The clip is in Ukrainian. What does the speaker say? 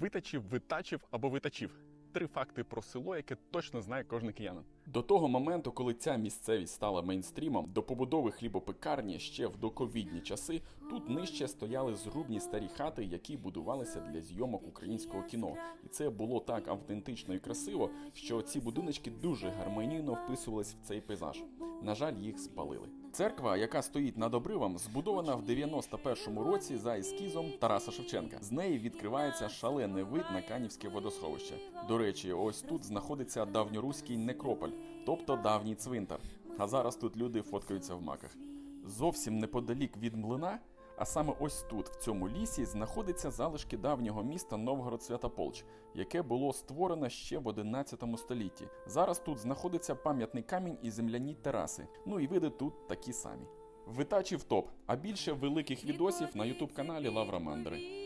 Витачів, витачив або витачів. Три факти про село, яке точно знає кожен киянин. До того моменту, коли ця місцевість стала мейнстрімом, до побудови хлібопекарні ще в доковідні часи тут нижче стояли зрубні старі хати, які будувалися для зйомок українського кіно. І це було так автентично і красиво, що ці будиночки дуже гармонійно вписувались в цей пейзаж. На жаль, їх спалили. Церква, яка стоїть над обривом, збудована в 91-му році за ескізом Тараса Шевченка. З неї відкривається шалений вид на Канівське водосховище. До речі, ось тут знаходиться давньоруський некрополь, тобто давній цвинтар. А зараз тут люди фоткаються в маках. Зовсім неподалік від млина, а саме ось тут, в цьому лісі, знаходиться залишки давнього міста Новгород Святополч, яке було створено ще в 11 столітті. Зараз тут знаходиться пам'ятний камінь і земляні тераси. Ну і види тут такі самі. Витачів топ, а більше великих відосів на ютуб каналі Лавра Мандри.